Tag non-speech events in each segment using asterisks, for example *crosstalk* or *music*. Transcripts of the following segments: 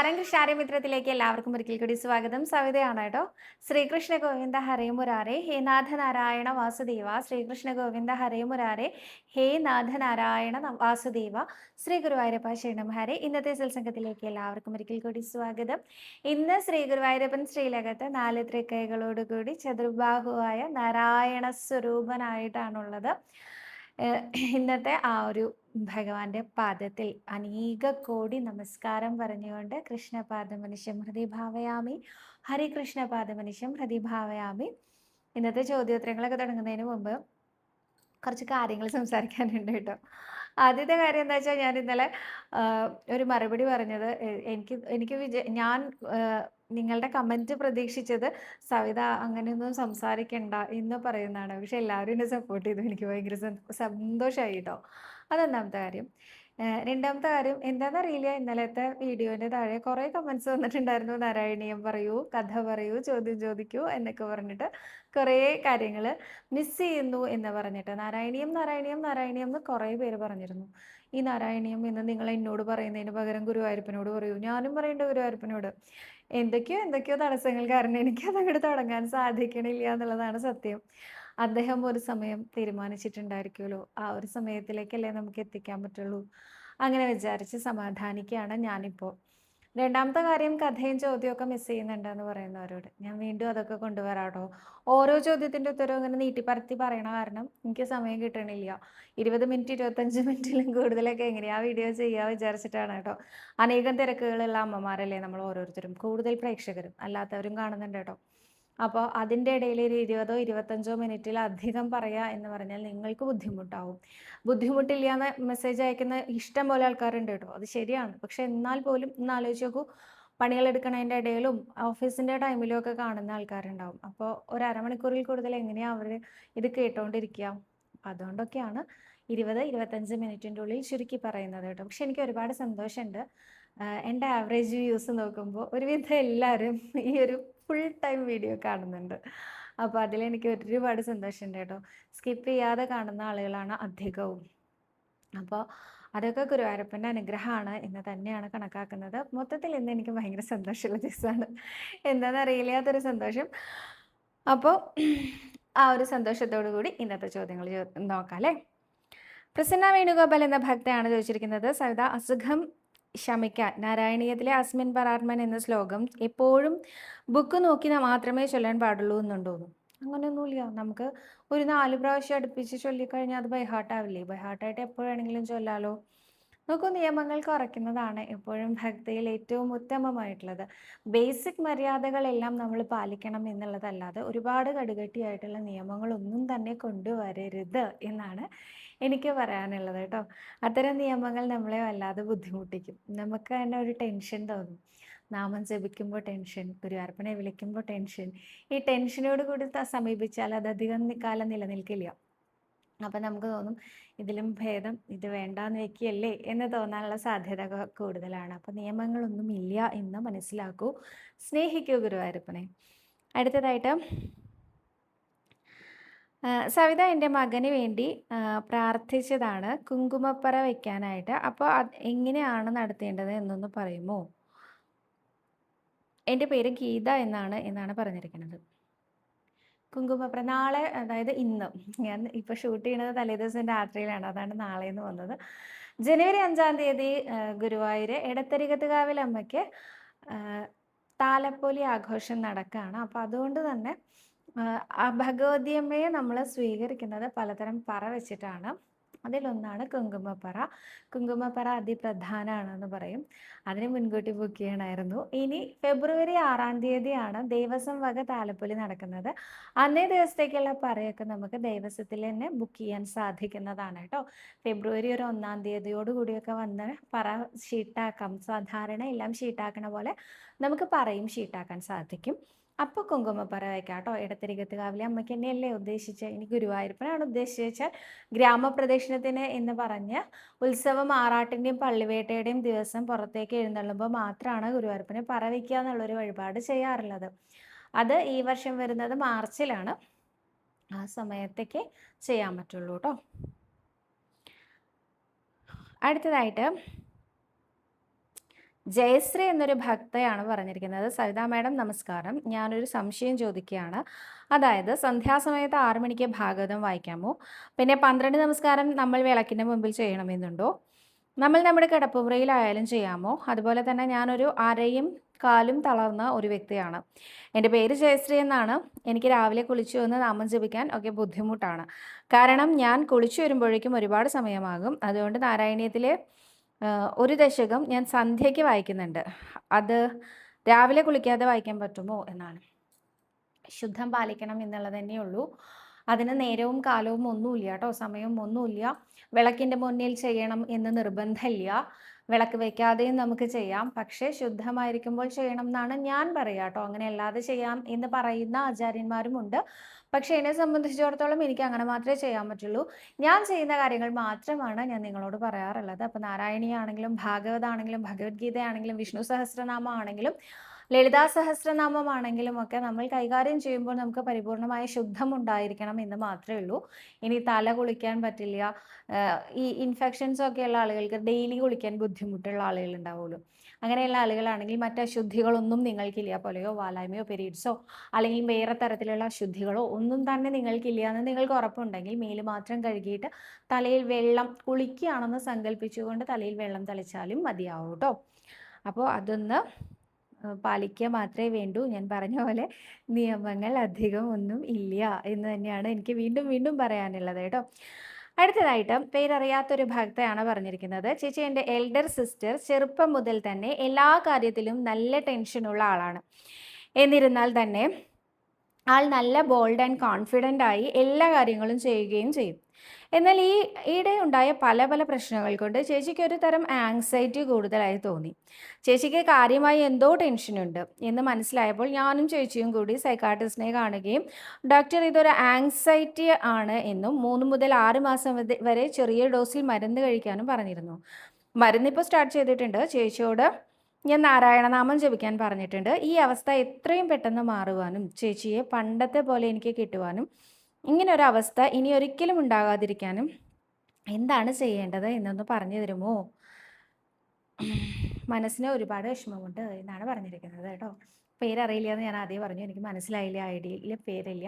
നമസ്കാരം. കൃഷ്ണാരമിത്രത്തിലേക്ക് എല്ലാവർക്കും ഒരിക്കൽ കൂടി സ്വാഗതം. സവിതയാണ് കേട്ടോ. ശ്രീകൃഷ്ണ ഗോവിന്ദ ഹരേ മുരാരെ. ഹേ നാഥനാരായണ വാസുദേവ. ശ്രീകൃഷ്ണ ഗോവിന്ദ ഹരേ മുരാരെ. ഹേ നാഥനാരായണ വാസുദേവ. ശ്രീ ഗുരുവായൂരപ്പ ശരണം ഹരേ ഇന്നത്തെ സത്സംഗത്തിലേക്ക് എല്ലാവർക്കും ഒരിക്കൽ കൂടി സ്വാഗതം. ഇന്ന് ശ്രീ ഗുരുവായൂരപ്പൻ ശ്രീലകത്ത് നാല് തൃക്കൈകളോടുകൂടി ചതുർബാഹുവായ നാരായണ സ്വരൂപനായിട്ടാണുള്ളത്. ഇന്നത്തെ ആ ഒരു ഭഗവാന്റെ പാദത്തിൽ അനേക കോടി നമസ്കാരം പറഞ്ഞുകൊണ്ട് കൃഷ്ണപാദമനുഷ്യം ഹൃദി ഭാവയാമി. ഹരികൃഷ്ണ പാദമനുഷ്യം ഹൃദി ഭാവയാമി. ഇന്നത്തെ ചോദ്യോത്തരങ്ങളൊക്കെ തുടങ്ങുന്നതിന് മുമ്പ് കുറച്ച് കാര്യങ്ങൾ സംസാരിക്കാനുണ്ട് കേട്ടോ. ആദ്യത്തെ കാര്യം എന്താ വെച്ചാൽ ഞാൻ ഇന്നലെ ഒരു മറുപടി പറഞ്ഞത് എനിക്ക് എനിക്ക് വിജ ഞാൻ നിങ്ങളുടെ കമന്റ് പ്രതീക്ഷിച്ചത് സവിത അങ്ങനെയൊന്നും സംസാരിക്കണ്ട എന്ന് പറയുന്നതാണ്. പക്ഷെ എല്ലാവരും എന്നെ സപ്പോർട്ട് ചെയ്തു. എനിക്ക് ഭയങ്കര സന്തോഷമായി കേട്ടോ. അതൊന്നാമത്തെ കാര്യം. രണ്ടാമത്തെ കാര്യം എന്താണെന്നറിയില്ല ഇന്നലത്തെ വീഡിയോന്റെ താഴെ കുറേ കമൻസ് വന്നിട്ടുണ്ടായിരുന്നു. നാരായണീയം പറയൂ കഥ പറയൂ ചോദ്യം ചോദിക്കൂ എന്നൊക്കെ പറഞ്ഞിട്ട് കുറേ കാര്യങ്ങൾ മിസ് ചെയ്യുന്നു എന്ന് പറഞ്ഞിട്ട് നാരായണീയം നാരായണീയം നാരായണീയം എന്ന് കുറേ പേര് പറഞ്ഞിരുന്നു. ഈ നാരായണീയം എന്ന് നിങ്ങൾ എന്നോട് പറയുന്നതിന് പകരം ഗുരുവായൂരപ്പനോട് പറയൂ. ഞാനും പറയേണ്ട ഗുരുവായൂരപ്പനോട്. എന്തൊക്കെയോ എന്തൊക്കെയോ തടസ്സങ്ങൾ കാരണം എനിക്ക് അങ്ങോട്ട് തുടങ്ങാൻ സാധിക്കണില്ല എന്നുള്ളതാണ് സത്യം. അദ്ദേഹം ഒരു സമയം തീരുമാനിച്ചിട്ടുണ്ടായിരിക്കുമല്ലോ. ആ ഒരു സമയത്തിലേക്കല്ലേ നമുക്ക് എത്തിക്കാൻ പറ്റുള്ളൂ? അങ്ങനെ വിചാരിച്ച് സമാധാനിക്കുകയാണ് ഞാനിപ്പോൾ രണ്ടാമത്തെ കാര്യം കഥയും ചോദ്യമൊക്കെ മിസ് ചെയ്യുന്നുണ്ടെന്ന് പറയുന്നവരോട്. ഞാൻ വീണ്ടും അതൊക്കെ കൊണ്ടുവരാട്ടോ. ഓരോ ചോദ്യത്തിന്റെ ഉത്തരവും ഇങ്ങനെ നീട്ടിപ്പരത്തി പറയണ കാരണം എനിക്ക് സമയം കിട്ടണില്ല. ഇരുപത് മിനിറ്റ് ഇരുപത്തഞ്ച് മിനിറ്റിലും കൂടുതലൊക്കെ എങ്ങനെയാ വീഡിയോ ചെയ്യുക വിചാരിച്ചിട്ടാണ് കേട്ടോ. അനേകം തിരക്കുകളുള്ള അമ്മമാരല്ലേ നമ്മൾ ഓരോരുത്തരും. കൂടുതൽ പ്രേക്ഷകരും അല്ലാത്തവരും കാണുന്നുണ്ട് കേട്ടോ. അപ്പോൾ അതിന്റെ ഇടയിൽ ഒരു ഇരുപതോ ഇരുപത്തഞ്ചോ മിനിറ്റിൽ അധികം പറയുക എന്ന് പറഞ്ഞാൽ നിങ്ങൾക്ക് ബുദ്ധിമുട്ടാവും. ബുദ്ധിമുട്ടില്ല എന്ന് മെസ്സേജ് അയക്കുന്ന ഇഷ്ടം പോലെ ആൾക്കാരുണ്ട് കേട്ടോ. അത് ശരിയാണ്. പക്ഷെ എന്നാൽ പോലും ഒന്ന് ആലോചിച്ച് നോക്കൂ പണികളെടുക്കണതിന്റെ ഇടയിലും ഓഫീസിന്റെ ടൈമിലും ഒക്കെ കാണുന്ന ആൾക്കാരുണ്ടാവും. അപ്പോൾ ഒരു അരമണിക്കൂറിൽ കൂടുതൽ എങ്ങനെയാണ് അവർ ഇത് കേട്ടോണ്ടിരിക്കുക അതുകൊണ്ടൊക്കെയാണ് ഇരുപത് ഇരുപത്തഞ്ച് മിനിറ്റിന്റെ ഉള്ളിൽ ചുരുക്കി പറയുന്നത് കേട്ടോ. പക്ഷെ എനിക്ക് ഒരുപാട് സന്തോഷമുണ്ട്. എന്റെ ആവറേജ് വ്യൂസ് നോക്കുമ്പോൾ ഒരുവിധം എല്ലാവരും ഈ ഒരു ഫുൾ ടൈം വീഡിയോ കാണുന്നുണ്ട്. അപ്പോൾ അതിലെനിക്ക് ഒരുപാട് സന്തോഷമുണ്ട് കേട്ടോ. സ്കിപ്പ് ചെയ്യാതെ കാണുന്ന ആളുകളാണ് അധികവും. അപ്പോൾ അതൊക്കെ ഗുരുവായൂരപ്പന്റെ അനുഗ്രഹമാണ് എന്ന് തന്നെയാണ് കണക്കാക്കുന്നത്. മൊത്തത്തിൽ ഇന്ന് എനിക്ക് ഭയങ്കര സന്തോഷമുള്ള ദിവസമാണ്. എന്താണെന്ന് അറിയില്ലാത്തൊരു സന്തോഷം. അപ്പോൾ ആ ഒരു സന്തോഷത്തോടു കൂടി ഇന്നത്തെ ചോദ്യങ്ങൾ നോക്കാം അല്ലേ? പ്രസന്ന വേണുഗോപാൽ എന്ന ഭക്തയാണ് ചോദിച്ചിരിക്കുന്നത്. സവിത അസുഖം ശമിക്കാൻ. നാരായണീയത്തിലെ അസ്മിൻ പരാത്മൻ എന്ന ശ്ലോകം എപ്പോഴും ബുക്ക് നോക്കി മാത്രമേ ചൊല്ലാൻ പാടുള്ളൂ എന്നുണ്ടോന്നു. അങ്ങനെയൊന്നുമില്ല നമുക്ക് ഒരു നാല് പ്രാവശ്യം അടുപ്പിച്ച് ചൊല്ലിക്കഴിഞ്ഞാൽ അത് ബൈഹാർട്ടാവില്ലേ ബൈഹാർട്ടായിട്ട് എപ്പോഴാണെങ്കിലും ചൊല്ലാലോ. നോക്കൂ നിയമങ്ങൾ കുറയ്ക്കുന്നതാണ് എപ്പോഴും ഭക്തിയിൽ ഏറ്റവും ഉത്തമമായിട്ടുള്ളത്. ബേസിക് മര്യാദകളെല്ലാം നമ്മൾ പാലിക്കണം എന്നുള്ളതല്ലാതെ ഒരുപാട് കടുകട്ടിയായിട്ടുള്ള നിയമങ്ങളൊന്നും തന്നെ കൊണ്ടുവരരുത് എന്നാണ് എനിക്ക് പറയാനുള്ളത് കേട്ടോ. അത്തരം നിയമങ്ങൾ നമ്മളെ വല്ലാതെ ബുദ്ധിമുട്ടിക്കും. നമുക്ക് തന്നെ ഒരു ടെൻഷൻ തോന്നും. നാമം ജപിക്കുമ്പോൾ ടെൻഷൻ ഗുരുവാർപ്പനെ വിളിക്കുമ്പോൾ ടെൻഷൻ. ഈ ടെൻഷനോട് കൂടി സമീപിച്ചാൽ അത് അധികം കാലം നിലനിൽക്കില്ല. അപ്പം നമുക്ക് തോന്നും ഇതിലും ഭേദം ഇത് വേണ്ടാന്ന് വെക്കുകയല്ലേ എന്ന് തോന്നാനുള്ള സാധ്യത കൂടുതലാണ്. അപ്പം നിയമങ്ങളൊന്നും ഇല്ല എന്ന് മനസ്സിലാക്കൂ. സ്നേഹിക്കൂ ഗുരുവായൂരപ്പനെ. അടുത്തതായിട്ട് സവിത എന്റെ മകന് വേണ്ടി പ്രാർത്ഥിച്ചതാണ് കുങ്കുമപ്പറ വെക്കാനായിട്ട്. അപ്പോൾ അത് എങ്ങനെയാണ് നടത്തേണ്ടത് എന്നൊന്ന് പറയുമോ? എന്റെ പേര് ഗീത എന്നാണ് എന്നാണ് പറഞ്ഞിരിക്കുന്നത്. കുങ്കുമപ്പുറ നാളെ അതായത് ഇന്ന്. ഞാൻ ഇപ്പോൾ ഷൂട്ട് ചെയ്യുന്നത് തലേദിവസം രാത്രിയിലാണ്. അതാണ് നാളെ എന്ന് വന്നത്. ജനുവരി അഞ്ചാം തീയതി ഗുരുവായൂർ എടത്തരികത്തുകാവിൽ അമ്മയ്ക്ക് താലപ്പൊലി ആഘോഷം നടക്കുകയാണ് അപ്പോൾ അതുകൊണ്ട് തന്നെ ഭഗവതിയമ്മയെ നമ്മൾ സ്വീകരിക്കുന്നത് പലതരം പറ വെച്ചിട്ടാണ്. അതിലൊന്നാണ് കുങ്കുമപ്പറ. കുങ്കുമപ്പറ അതിപ്രധാനമാണെന്ന് പറയും. അതിന് മുൻകൂട്ടി ബുക്ക് ചെയ്യണമായിരുന്നു ഇനി ഫെബ്രുവരി ആറാം തീയതിയാണ് ദേവസ്വം വക താലപ്പൊലി നടക്കുന്നത്. അന്നേ ദിവസത്തേക്കുള്ള പറയൊക്കെ നമുക്ക് ദേവസ്വത്തിൽ തന്നെ ബുക്ക് ചെയ്യാൻ സാധിക്കുന്നതാണ് കേട്ടോ. ഫെബ്രുവരി ഒരു ഒന്നാം തീയതിയോട് കൂടിയൊക്കെ വന്ന് പറ ഷീട്ടാക്കാം സാധാരണ എല്ലാം ഷീട്ടാക്കണ പോലെ നമുക്ക് പറയും ഷീട്ടാക്കാൻ സാധിക്കും. അപ്പോൾ കുങ്കുമപ്പറ വയ്ക്കാം കേട്ടോ ഇടത്തിരികത്ത് കാവിലെ അമ്മയ്ക്ക് തന്നെയല്ലേ ഉദ്ദേശിച്ച? ഇനി ഗുരുവായൂരപ്പനാണ് ഉദ്ദേശിച്ചത് വെച്ചാൽ ഗ്രാമപ്രദക്ഷിണത്തിന് എന്ന് പറഞ്ഞ് ഉത്സവം ആറാട്ടിന്റെയും പള്ളിവേട്ടയുടെയും ദിവസം പുറത്തേക്ക് എഴുന്നള്ളുമ്പോൾ മാത്രമാണ് ഗുരുവായൂരപ്പനെ പറ വയ്ക്കുക എന്നുള്ളൊരു വഴിപാട് ചെയ്യാറുള്ളത്. അത് ഈ വർഷം വരുന്നത് മാർച്ചിലാണ്. ആ സമയത്തേക്ക് ചെയ്യാൻ പറ്റുള്ളൂ കേട്ടോ. അടുത്തതായിട്ട് ജയശ്രീ എന്നൊരു ഭക്തയാണ് പറഞ്ഞിരിക്കുന്നത്. സവിതാ മാഡം നമസ്കാരം. ഞാനൊരു സംശയം ചോദിക്കുകയാണ്. അതായത് സന്ധ്യാസമയത്ത് ആറു മണിക്ക് ഭാഗവതം വായിക്കാമോ? പിന്നെ പന്ത്രണ്ട് നമസ്കാരം നമ്മൾ വിളക്കിന്റെ മുമ്പിൽ ചെയ്യണമെന്നുണ്ടോ? നമ്മൾ നമ്മുടെ കിടപ്പുമുറിയിലായാലും ചെയ്യാമോ? അതുപോലെ തന്നെ ഞാനൊരു അരയും കാലും തളർന്ന ഒരു വ്യക്തിയാണ്. എന്റെ പേര് ജയശ്രീ എന്നാണ്. എനിക്ക് രാവിലെ കുളിച്ചു വന്ന് നാമം ജപിക്കാൻ ഒക്കെ ബുദ്ധിമുട്ടാണ്. കാരണം ഞാൻ കുളിച്ചു വരുമ്പോഴേക്കും ഒരുപാട് സമയമാകും. അതുകൊണ്ട് നാരായണീയത്തിലെ ഒരു ദശകം ഞാൻ സന്ധ്യയ്ക്ക് വായിക്കുന്നുണ്ട്. അത് രാവിലെ കുളിക്കാതെ വായിക്കാൻ പറ്റുമോ എന്നാണ്. ശുദ്ധം പാലിക്കണം എന്നുള്ളത് തന്നെയുള്ളൂ അതിന് നേരവും കാലവും ഒന്നുമില്ല കേട്ടോ സമയവും ഒന്നുമില്ല. വിളക്കിന്റെ മുന്നിൽ ചെയ്യണം എന്ന് നിർബന്ധമില്ല. വിളക്ക് വെക്കാതെയും നമുക്ക് ചെയ്യാം. പക്ഷേ ശുദ്ധമായിരിക്കുമ്പോൾ ചെയ്യണം എന്നാണ് ഞാൻ പറയുക കേട്ടോ. അങ്ങനെ അല്ലാതെ ചെയ്യാം എന്ന് പറയുന്ന ആചാര്യന്മാരുമുണ്ട് പക്ഷേ എന്നെ സംബന്ധിച്ചിടത്തോളം എനിക്ക് അങ്ങനെ മാത്രമേ ചെയ്യാൻ പറ്റുള്ളൂ. ഞാൻ ചെയ്യുന്ന കാര്യങ്ങൾ മാത്രമാണ് ഞാൻ നിങ്ങളോട് പറയാറുള്ളത്. അപ്പോൾ നാരായണിയാണെങ്കിലും ഭാഗവതാണെങ്കിലും ഭഗവത്ഗീതയാണെങ്കിലും വിഷ്ണു സഹസ്രനാമമാണെങ്കിലും ലളിതാ സഹസ്രനാമമാണെങ്കിലും ഒക്കെ നമ്മൾ കൈകാര്യം ചെയ്യുമ്പോൾ നമുക്ക് പരിപൂർണമായ ശുദ്ധം ഉണ്ടായിരിക്കണം എന്ന് മാത്രമേ ഉള്ളൂ. ഇനി തല കുളിക്കാൻ പറ്റില്ല. ഈ ഇൻഫെക്ഷൻസ് ഒക്കെ ഉള്ള ആളുകൾക്ക് ഡെയിലി കുളിക്കാൻ ബുദ്ധിമുട്ടുള്ള ആളുകൾ ഉണ്ടാവുമല്ലോ അങ്ങനെയുള്ള ആളുകളാണെങ്കിൽ മറ്റു അശുദ്ധികളൊന്നും നിങ്ങൾക്കില്ല. പോലെയോ വാലായ്മയോ പെരീഡ്സോ അല്ലെങ്കിൽ വേറെ തരത്തിലുള്ള അശുദ്ധികളോ ഒന്നും തന്നെ നിങ്ങൾക്കില്ല എന്ന് നിങ്ങൾക്ക് ഉറപ്പുണ്ടെങ്കിൽ മേൽ മാത്രം കഴുകിയിട്ട് തലയിൽ വെള്ളം കുളിക്കുകയാണെന്ന് സങ്കല്പിച്ചുകൊണ്ട് തലയിൽ വെള്ളം തളിച്ചാലും മതിയാവും കേട്ടോ അപ്പോൾ അതൊന്ന് പാലിക്കുക മാത്രമേ വേണ്ടൂ. ഞാൻ പറഞ്ഞ പോലെ നിയമങ്ങൾ അധികം ഒന്നും ഇല്ല എന്ന് തന്നെയാണ് എനിക്ക് വീണ്ടും വീണ്ടും പറയാനുള്ളത് കേട്ടോ അടുത്തതായിട്ട് പേരറിയാത്തൊരു ഭക്തയാണ് പറഞ്ഞിരിക്കുന്നത്. ചേച്ചി എന്റെ എൽഡർ സിസ്റ്റർ ചെറുപ്പം മുതൽ തന്നെ എല്ലാ കാര്യത്തിലും നല്ല ടെൻഷനുള്ള ആളാണ്. എന്നിരുന്നാൽ തന്നെ ആൾ നല്ല ബോൾഡ് ആൻഡ് കോൺഫിഡന്റ് ആയി എല്ലാ കാര്യങ്ങളും ചെയ്യുകയും ചെയ്യും. എന്നാൽ ഈ ഈയിടെ ഉണ്ടായ പല പല പ്രശ്നങ്ങൾ കൊണ്ട് ചേച്ചിക്ക് ഒരു തരം ആങ്സൈറ്റി കൂടുതലായി തോന്നി. ചേച്ചിക്ക് കാര്യമായി എന്തോ ടെൻഷനുണ്ട് എന്ന് മനസ്സിലായപ്പോൾ ഞാനും ചേച്ചിയും കൂടി സൈക്കാട്രിസ്റ്റിനെ കാണുകയും ഡോക്ടർ ഇതൊരു ആങ്സൈറ്റി ആണ് എന്നും മൂന്ന് മുതൽ ആറ് മാസം വരെ ചെറിയ ഡോസിൽ മരുന്ന് കഴിക്കാനും പറഞ്ഞിരുന്നു. മരുന്നിപ്പോൾ സ്റ്റാർട്ട് ചെയ്തിട്ടുണ്ട്. ചേച്ചിയോട് ഞാൻ നാരായണനാമം ജപിക്കാൻ പറഞ്ഞിട്ടുണ്ട്. ഈ അവസ്ഥ എത്രയും പെട്ടെന്ന് മാറുവാനും ചേച്ചിയെ പണ്ടത്തെ പോലെ എനിക്ക് കിട്ടുവാനും ഇങ്ങനെ ഒരു അവസ്ഥ ഇനി ഒരിക്കലും ഉണ്ടാകാതിരിക്കാനും എന്താണ് ചെയ്യേണ്ടത് എന്നൊന്ന് പറഞ്ഞു തരുമോ? മനസ്സിന് ഒരുപാട് വിഷമമുണ്ട് എന്നാണ് പറഞ്ഞിരിക്കുന്നത് കേട്ടോ. പേരറിയില്ല എന്ന് ഞാൻ ആദ്യം പറഞ്ഞു. എനിക്ക് മനസ്സിലായില്ല ഐഡിയയിൽ പേരില്ല.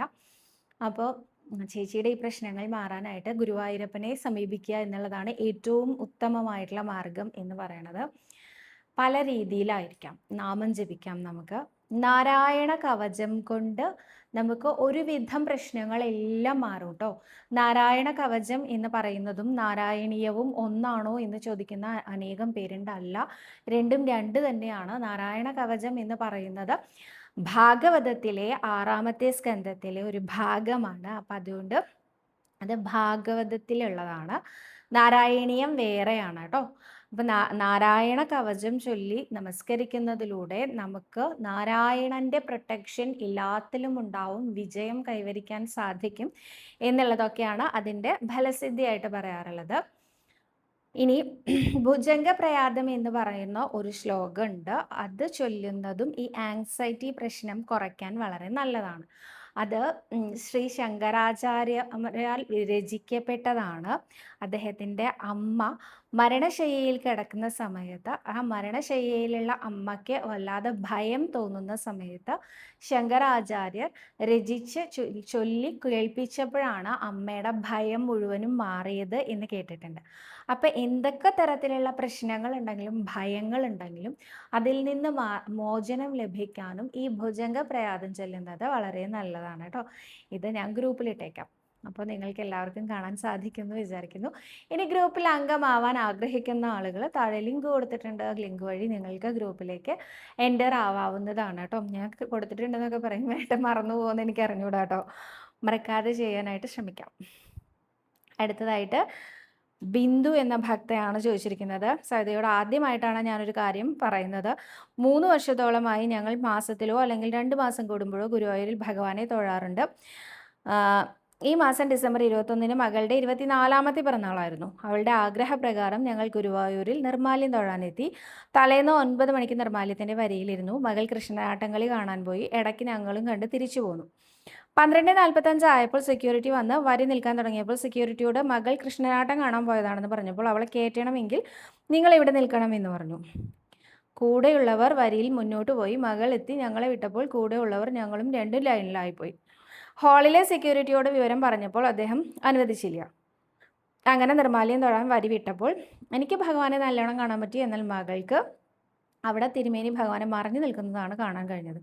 അപ്പോൾ ചേച്ചിയുടെ ഈ പ്രശ്നങ്ങൾ മാറാനായിട്ട് ഗുരുവായൂരപ്പനെ സമീപിക്കുക എന്നുള്ളതാണ് ഏറ്റവും ഉത്തമമായിട്ടുള്ള മാർഗം എന്ന് പറയുന്നത് പല രീതിയിലായിരിക്കാം. നാമം ജപിക്കാം നമുക്ക്. നാരായണ കവചം കൊണ്ട് നമുക്ക് ഒരുവിധം പ്രശ്നങ്ങളെല്ലാം മാറും കേട്ടോ നാരായണ കവചം എന്ന് പറയുന്നതും നാരായണീയവും ഒന്നാണോ എന്ന് ചോദിക്കുന്ന അനേകം പേരുണ്ടല്ല. രണ്ടും രണ്ട് തന്നെയാണ് നാരായണ കവചം എന്ന് പറയുന്നത്. ഭാഗവതത്തിലെ ആറാമത്തെ സ്കന്ധത്തിലെ ഒരു ഭാഗമാണ്. അപ്പം അതുകൊണ്ട് അത് ഭാഗവതത്തിലുള്ളതാണ്. നാരായണീയം വേറെയാണ് കേട്ടോ അപ്പം നാരായണ കവചം ചൊല്ലി നമസ്കരിക്കുന്നതിലൂടെ നമുക്ക് നാരായണന്റെ പ്രൊട്ടക്ഷൻ എല്ലാത്തിലും ഉണ്ടാവും വിജയം കൈവരിക്കാൻ സാധിക്കും എന്നുള്ളതൊക്കെയാണ് അതിന്റെ ഫലസിദ്ധിയായിട്ട് പറയാറുള്ളത്. ഇനി ഭുജംഗ പ്രയാതം എന്ന് പറയുന്ന ഒരു ശ്ലോകമുണ്ട്. അത് ചൊല്ലുന്നതും ഈ ആങ്സൈറ്റി പ്രശ്നം കുറയ്ക്കാൻ വളരെ നല്ലതാണ്. അത് ശ്രീ ശങ്കരാചാര്യരാൽ രചിക്കപ്പെട്ടതാണ്. അദ്ദേഹത്തിന്റെ അമ്മ മരണശയ്യയിൽ കിടക്കുന്ന സമയത്ത് ആ മരണശയ്യയിലുള്ള അമ്മയ്ക്ക് വല്ലാതെ ഭയം തോന്നുന്ന സമയത്ത് ശങ്കരാചാര്യർ രചിച്ച് ചൊല്ലി കേൾപ്പിച്ചപ്പോഴാണ് അമ്മയുടെ ഭയം മുഴുവനും മാറിയത് എന്ന് കേട്ടിട്ടുണ്ട്. അപ്പം എന്തൊക്കെ തരത്തിലുള്ള പ്രശ്നങ്ങൾ ഉണ്ടെങ്കിലും ഭയങ്ങൾ ഉണ്ടെങ്കിലും അതിൽ നിന്ന് മോചനം ലഭിക്കാനും ഈ ഭുജംഗ പ്രയാതം ചെല്ലുന്നത് വളരെ നല്ലതാണ് കേട്ടോ ഇത് ഞാൻ ഗ്രൂപ്പിലിട്ടേക്കാം അപ്പോൾ നിങ്ങൾക്ക് എല്ലാവർക്കും കാണാൻ സാധിക്കുമെന്ന് വിചാരിക്കുന്നു. ഇനി ഗ്രൂപ്പിൽ അംഗമാവാൻ ആഗ്രഹിക്കുന്ന ആളുകൾ താഴെ ലിങ്ക് കൊടുത്തിട്ടുണ്ട്. ലിങ്ക് വഴി നിങ്ങൾക്ക് ഗ്രൂപ്പിലേക്ക് എന്റർ ആവാവുന്നതാണ് കേട്ടോ ഞാൻ കൊടുത്തിട്ടുണ്ടെന്നൊക്കെ പറയും വേണ്ട മറന്നു പോകുമെന്ന് എനിക്ക് അറിഞ്ഞുകൂടാ കേട്ടോ മറക്കാതെ ചെയ്യാനായിട്ട് ശ്രമിക്കാം. അടുത്തതായിട്ട് ബിന്ദു എന്ന ഭക്തയാണ് ചോദിച്ചിരിക്കുന്നത്. സരിതയോട് ആദ്യമായിട്ടാണ് ഞാനൊരു കാര്യം പറയുന്നത്. മൂന്ന് വർഷത്തോളമായി ഞങ്ങൾ മാസത്തിലോ അല്ലെങ്കിൽ രണ്ട് മാസം കൂടുമ്പോഴോ ഗുരുവായൂരിൽ ഭഗവാനെ തൊഴാറുണ്ട്. ഈ മാസം ഡിസംബർ ഇരുപത്തൊന്നിന് മകളുടെ ഇരുപത്തിനാലാമത്തെ പിറന്നാളായിരുന്നു. അവളുടെ ആഗ്രഹപ്രകാരം ഞങ്ങൾ ഗുരുവായൂരിൽ നിർമാല്യം തൊഴാനെത്തി. തലേന്ന് ഒൻപത് മണിക്ക് നിർമാല്യത്തിന്റെ വരിയിലിരുന്നു. മകൾ കൃഷ്ണനാട്ടങ്ങളിൽ കാണാൻ പോയി. ഇടയ്ക്ക് ഞങ്ങളും കണ്ട് തിരിച്ചു പോന്നു. പന്ത്രണ്ട് നാൽപ്പത്തഞ്ച് ആയപ്പോൾ സെക്യൂരിറ്റി വന്ന് വരി നിൽക്കാൻ തുടങ്ങിയപ്പോൾ സെക്യൂരിറ്റിയോട് മകൾ കൃഷ്ണനാട്ടം കാണാൻ പോയതാണെന്ന് പറഞ്ഞപ്പോൾ അവളെ കയറ്റണമെങ്കിൽ നിങ്ങൾ ഇവിടെ നിൽക്കണം എന്ന് പറഞ്ഞു. കൂടെയുള്ളവർ വരിയിൽ മുന്നോട്ട് പോയി മകൾ എത്തി ഞങ്ങളെ വിട്ടപ്പോൾ കൂടെയുള്ളവർ ഞങ്ങളും രണ്ടും ലൈനിലായിപ്പോയി. ഹാളിലെ സെക്യൂരിറ്റിയോട് വിവരം പറഞ്ഞപ്പോൾ അദ്ദേഹം അനുവദിച്ചില്ല. അങ്ങനെ നിർമാല്യം തൊഴാൻ വരി വിട്ടപ്പോൾ എനിക്ക് ഭഗവാനെ നല്ലോണം കാണാൻ പറ്റി എന്നാൽ മകൾക്ക് അവിടെ തിരുമേനി ഭഗവാനെ മറഞ്ഞു നിൽക്കുന്നതാണ് കാണാൻ കഴിഞ്ഞത്.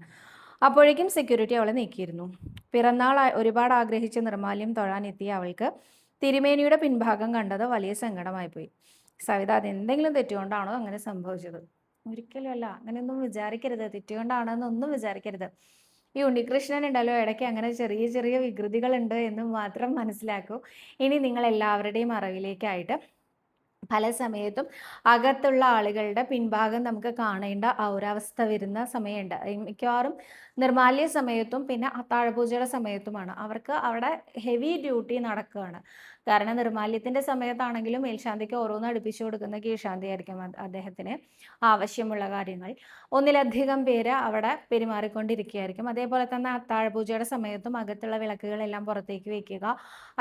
അപ്പോഴേക്കും സെക്യൂരിറ്റി അവളെ നീക്കിയിരുന്നു. പിറന്നാൾ ഒരുപാട് ആഗ്രഹിച്ച് നിർമാല്യം തൊഴാൻ എത്തിയ അവൾക്ക് തിരുമേനിയുടെ പിൻഭാഗം കണ്ടത് വലിയ സങ്കടമായിപ്പോയി. സവിത അതെന്തെങ്കിലും തെറ്റുകൊണ്ടാണോ അങ്ങനെ സംഭവിച്ചത്? ഒരിക്കലും അല്ല അങ്ങനെയൊന്നും വിചാരിക്കരുത്. തെറ്റുകൊണ്ടാണെന്നൊന്നും വിചാരിക്കരുത്. ഈ ഉണ്ണികൃഷ്ണൻ ഉണ്ടല്ലോ ഇടയ്ക്ക് അങ്ങനെ ചെറിയ ചെറിയ വികൃതികളുണ്ട് എന്ന് മാത്രം മനസ്സിലാക്കൂ. ഇനി നിങ്ങൾ എല്ലാവരുടെയും അറിവിലേക്കായിട്ട് പല സമയത്തും അകത്തുള്ള ആളുകളുടെ പിൻഭാഗം നമുക്ക് കാണേണ്ട ആ ഒരവസ്ഥ വരുന്ന സമയമുണ്ട്. മിക്കവാറും നിർമാല്യ സമയത്തും പിന്നെ അത്താഴപൂജയുടെ സമയത്തുമാണ്. അവർക്ക് അവിടെ ഹെവി ഡ്യൂട്ടി നടക്കുകയാണ്. കാരണം നിർമാല്യത്തിന്റെ സമയത്താണെങ്കിലും മേൽശാന്തിക്ക് ഓരോന്ന് അടുപ്പിച്ചു കൊടുക്കുന്ന കീഴ്ശാന്തി ആയിരിക്കും അദ്ദേഹത്തിന് ആവശ്യമുള്ള കാര്യങ്ങൾ. ഒന്നിലധികം പേര് അവിടെ പെരുമാറിക്കൊണ്ടിരിക്കുകയായിരിക്കും. അതേപോലെ തന്നെ അത്താഴപൂജയുടെ സമയത്തും അകത്തുള്ള വിളക്കുകളെല്ലാം പുറത്തേക്ക് വെക്കുക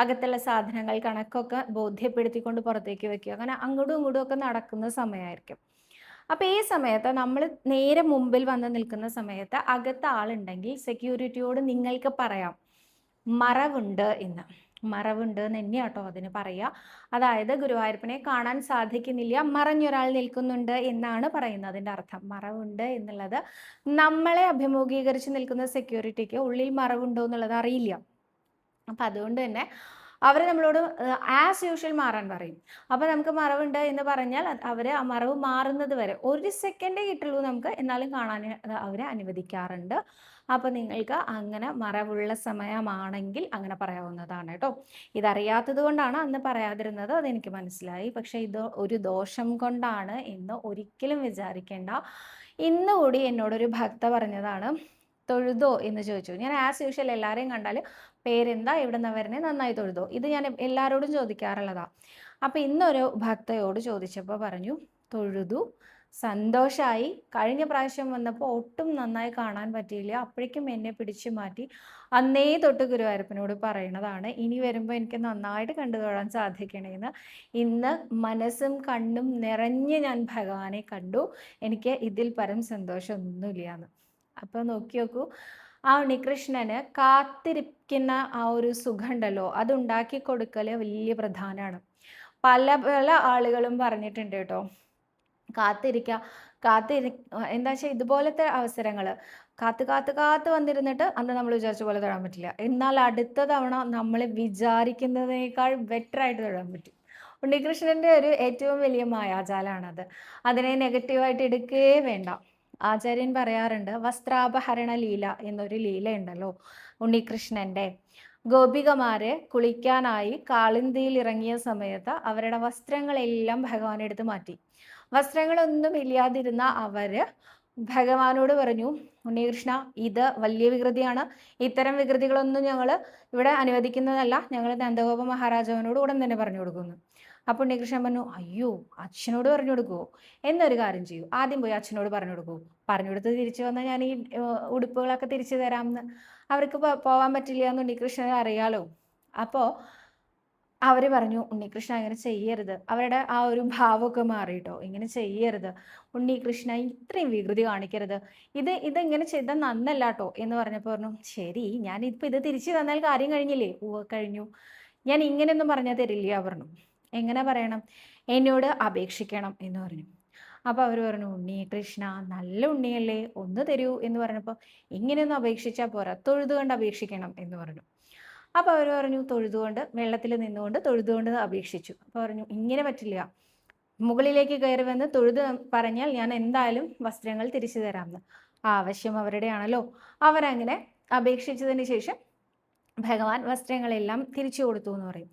അകത്തുള്ള സാധനങ്ങൾ കണക്കൊക്കെ ബോധ്യപ്പെടുത്തിക്കൊണ്ട് പുറത്തേക്ക് വെക്കുക. അങ്ങനെ അങ്ങോട്ടും ഇങ്ങോട്ടും ഒക്കെ നടക്കുന്ന സമയമായിരിക്കും. അപ്പോൾ ഈ സമയത്ത് നമ്മൾ നേരെ മുമ്പിൽ വന്ന് നിൽക്കുന്ന സമയത്ത് അകത്ത് ആളുണ്ടെങ്കിൽ സെക്യൂരിറ്റിയോട് നിങ്ങൾക്ക് പറയാം മറവുണ്ട് എന്ന്. മറവുണ്ട് എന്ന് തന്നെയാട്ടോ അതിന് പറയുക അതായത് ഗുരുവായൂരപ്പനെ കാണാൻ സാധിക്കുന്നില്ല മറഞ്ഞൊരാൾ നിൽക്കുന്നുണ്ട് എന്നാണ് പറയുന്നത് അതിന്റെ അർത്ഥം. മറവുണ്ട് എന്നുള്ളത് നമ്മളെ അഭിമുഖീകരിച്ച് നിൽക്കുന്ന സെക്യൂരിറ്റിക്ക് ഉള്ളിൽ മറവുണ്ടോ എന്നുള്ളത് അറിയില്ല. അപ്പം അതുകൊണ്ട് തന്നെ അവർ നമ്മളോട് ആസ് യൂഷ്വൽ മാറാൻ പറയും. അപ്പോൾ നമുക്ക് മറവുണ്ട് എന്ന് പറഞ്ഞാൽ അവർ ആ മറവ് മാറുന്നത് വരെ ഒരു സെക്കൻഡേ കിട്ടുള്ളൂ നമുക്ക് എന്നാലും കാണാൻ അവരെ അനുവദിക്കാറുണ്ട്. അപ്പോൾ നിങ്ങൾക്ക് അങ്ങനെ മറവുള്ള സമയമാണെങ്കിൽ അങ്ങനെ പറയാവുന്നതാണ് കേട്ടോ. ഇതറിയാത്തത് കൊണ്ടാണ് അന്ന് പറയാതിരുന്നത്. അതെനിക്ക് മനസ്സിലായി. പക്ഷേ ഇത് ഒരു ദോഷം കൊണ്ടാണ് എന്ന് ഒരിക്കലും വിചാരിക്കേണ്ട. ഇന്ന് കൂടി എന്നോടൊരു ഭക്ത പറഞ്ഞതാണ് തൊഴുതോ? എന്ന് ചോദിച്ചു. ഞാൻ ആസ് യൂഷ്വൽ എല്ലാവരെയും കണ്ടാൽ പേരെന്താ എവിടെ നിന്ന് വരുന്നത് നന്നായി തൊഴുതോ. ഇത് ഞാൻ എല്ലാവരോടും ചോദിക്കാറുള്ളതാ. അപ്പം ഇന്നൊരു ഭക്തയോട് ചോദിച്ചപ്പോൾ പറഞ്ഞു തൊഴുതു സന്തോഷമായി കഴിഞ്ഞ പ്രാവശ്യം വന്നപ്പോൾ ഒട്ടും നന്നായി കാണാൻ പറ്റിയില്ല. അപ്പോഴേക്കും എന്നെ പിടിച്ചു മാറ്റി. അന്നേ തൊട്ട് ഗുരുവായൂരപ്പനോട് പറയണതാണ് ഇനി വരുമ്പോൾ എനിക്ക് നന്നായിട്ട് കണ്ടു തൊഴാൻ സാധിക്കണേന്ന് ഇന്ന് മനസ്സും കണ്ണും നിറഞ്ഞ് ഞാൻ ഭഗവാനെ കണ്ടു. എനിക്ക് ഇതിൽ പരം സന്തോഷമൊന്നുമില്ല എന്ന്. അപ്പോൾ നോക്കി നോക്കൂ. ആ ഉണ്ണികൃഷ്ണന് കാത്തിരിക്കുന്ന ആ ഒരു സുഖമുണ്ടല്ലോ. അതുണ്ടാക്കി കൊടുക്കൽ വലിയ പ്രധാനമാണ്. പല പല ആളുകളും പറഞ്ഞിട്ടുണ്ട് കേട്ടോ. കാത്തിരിക്കുക കാത്തിരി എന്താ വെച്ചാൽ ഇതുപോലത്തെ അവസരങ്ങൾ കാത്ത് കാത്ത് കാത്ത് വന്നിരുന്നിട്ട് അന്ന് നമ്മൾ വിചാരിച്ച പോലെ തൊഴാൻ പറ്റില്ല. എന്നാൽ അടുത്ത തവണ നമ്മൾ വിചാരിക്കുന്നതിനേക്കാൾ ബെറ്റർ ആയിട്ട് തൊഴാൻ പറ്റും. ഉണ്ണികൃഷ്ണന്റെ ഒരു ഏറ്റവും വലിയ മായാജാലാണത് അതിനെ നെഗറ്റീവായിട്ട് എടുക്കേ വേണ്ട. ആചാര്യൻ പറയാറുണ്ട് വസ്ത്രാപഹരണ ലീല എന്നൊരു ലീല ഉണ്ടല്ലോ ഉണ്ണികൃഷ്ണന്റെ. ഗോപികമാരെ കുളിക്കാനായി കാളിന്തിയിൽ ഇറങ്ങിയ സമയത്ത് അവരുടെ വസ്ത്രങ്ങളെല്ലാം ഭഗവാൻ എടുത്ത് മാറ്റി. വസ്ത്രങ്ങളൊന്നും ഇല്ലാതിരുന്ന അവർ ഭഗവാനോട് പറഞ്ഞു ഉണ്ണികൃഷ്ണ ഇത് വലിയ വികൃതിയാണ്. ഇത്തരം വികൃതികളൊന്നും ഞങ്ങൾ ഇവിടെ അനുവദിക്കുന്നതല്ല. ഞങ്ങൾ നന്ദഗോപ മഹാരാജാവിനോട് ഉടൻ തന്നെ പറഞ്ഞു കൊടുക്കുന്നു. അപ്പോൾ ഉണ്ണികൃഷ്ണൻ പറഞ്ഞു അയ്യോ അച്ഛനോട് പറഞ്ഞു കൊടുക്കുമോ എന്നൊരു കാര്യം ചെയ്യൂ. ആദ്യം പോയി അച്ഛനോട് പറഞ്ഞു കൊടുക്കൂ. പറഞ്ഞു കൊടുത്ത് തിരിച്ചു വന്നാൽ ഞാൻ ഈ ഉടുപ്പുകളൊക്കെ തിരിച്ചു തരാമെന്ന് അവർക്ക് പോകാൻ പറ്റില്ല എന്ന് ഉണ്ണികൃഷ്ണനെ അറിയാലോ. അപ്പോൾ അവർ പറഞ്ഞു ഉണ്ണികൃഷ്ണ അങ്ങനെ ചെയ്യരുത്. അവരുടെ ആ ഒരു ഭാവമൊക്കെ മാറിയിട്ടോ. ഇങ്ങനെ ചെയ്യരുത്. ഉണ്ണികൃഷ്ണ ഇത്രയും വികൃതി കാണിക്കരുത്. ഇത് ഇത് ഇങ്ങനെ ചെയ്താൽ നന്നല്ല കേട്ടോ എന്ന് പറഞ്ഞപ്പോൾ പറഞ്ഞു ശരി ഞാൻ ഇപ്പം ഇത് തിരിച്ചു തന്നാൽ കാര്യം കഴിഞ്ഞില്ലേ? ഉവ്വ് കഴിഞ്ഞു. ഞാൻ ഇങ്ങനെയൊന്നും പറഞ്ഞാൽ തരില്ല പറഞ്ഞു. എങ്ങനെ പറയണം? എന്നോട് അപേക്ഷിക്കണം എന്ന് പറഞ്ഞു. അപ്പോൾ അവർ പറഞ്ഞു ഉണ്ണി കൃഷ്ണ നല്ല ഉണ്ണിയല്ലേ. ഒന്ന് തരൂ എന്ന് പറഞ്ഞപ്പോൾ ഇങ്ങനെയൊന്നും അപേക്ഷിച്ചാൽ പോരാ. തൊഴുതുകൊണ്ട് അപേക്ഷിക്കണം എന്ന് പറഞ്ഞു. അപ്പോൾ അവർ പറഞ്ഞു തൊഴുതുകൊണ്ട് വെള്ളത്തിൽ നിന്നുകൊണ്ട് തൊഴുതുകൊണ്ട് അപേക്ഷിച്ചു. അപ്പോൾ പറഞ്ഞു ഇങ്ങനെ പറ്റില്ല. മുകളിലേക്ക് കയറി വന്ന് തൊഴുത് പറഞ്ഞാൽ ഞാൻ എന്തായാലും വസ്ത്രങ്ങൾ തിരിച്ചു തരാമെന്ന്. ആവശ്യം അവരുടെയാണല്ലോ അവരങ്ങനെ അപേക്ഷിച്ചതിന് ശേഷം ഭഗവാൻ വസ്ത്രങ്ങളെല്ലാം തിരിച്ചു കൊടുത്തു എന്ന് പറയും.